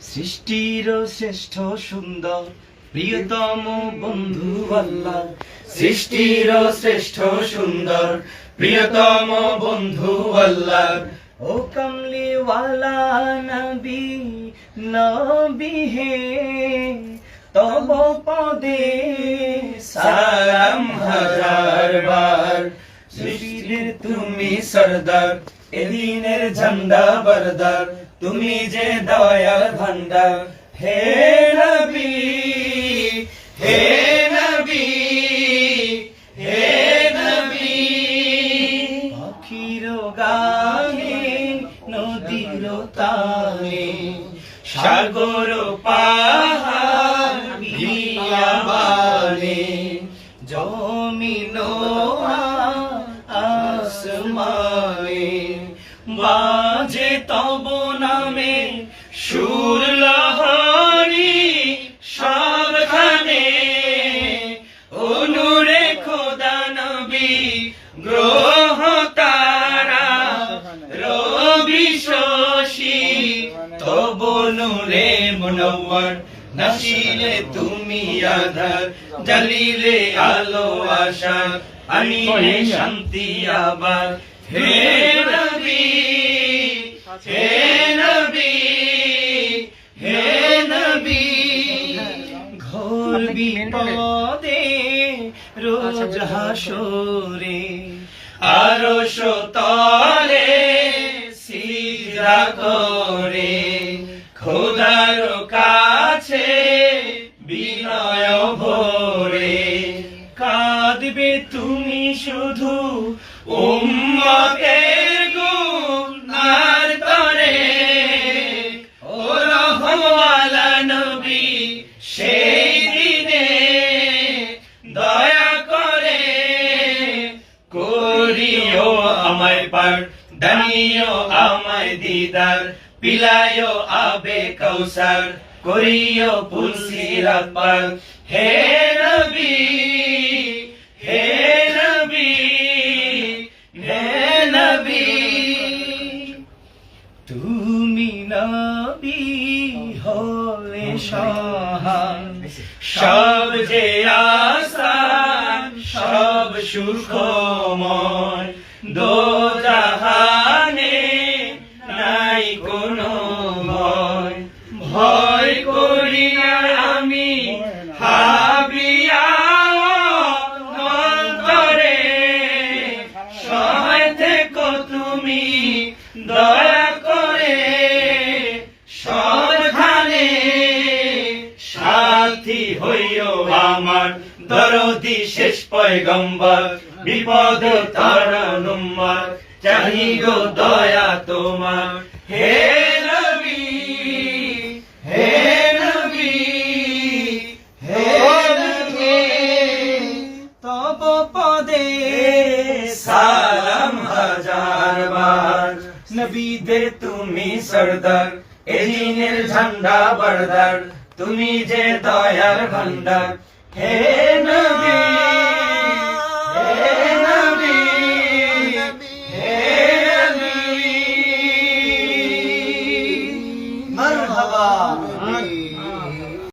সৃষ্টির শ্রেষ্ঠ সুন্দর প্রিয়তম বন্ধু আল্লাহ। সৃষ্টির শ্রেষ্ঠ সুন্দর প্রিয়তম বন্ধু আল্লাহ। ও কমলিওয়ালা নবী নবী হে, তব পদে সালাম হাজার বার। সৃষ্টির তুমি সরদার এদিনের ঝন্ডা বরদার, তুমি যে দয়াল ভান্ডার হে নবী হে নবী হে নবী। পাখির গানে, নদীর তানে, সাগর পাহাড় বিয়াবানে জমিন আসমানে। বাজে তব নামে সুর লহরি সবখানে অনুরে খোদা নবী গ্রহ তারা রবি শশী তব নূরে মনওয়ার নাসিলে তুমি আধার জ্বালিলে আলো আশা আনিলে শান্তি আবার। হে হে নবী হে নবী ঘোর বিপদে রোজ হাসরে আরও তলে সিজা করে। খোদার কাছে বিনয় ভরে। কাঁদবে তুমি শুধু উম্মতের পার দানিও আমায় দিদার পিলায়ও আবে কৌসার করিও পুলসিরাত পার হে নবী হে নবী হে নবী, তুমি নবী হলে সহায় সব যে আসান সব সুখময় দো দরদি শেষ পয়গম্বর, বিপদ তারানুম্মর চাহি গো দয়া তোমার। হে পদে সালাম হাজার বার। নবীদের তুমি সরদার, এদিনের ঝান্ডা বরদার, তুমি যে দয়ার ভান্ডার Hey, Nabi.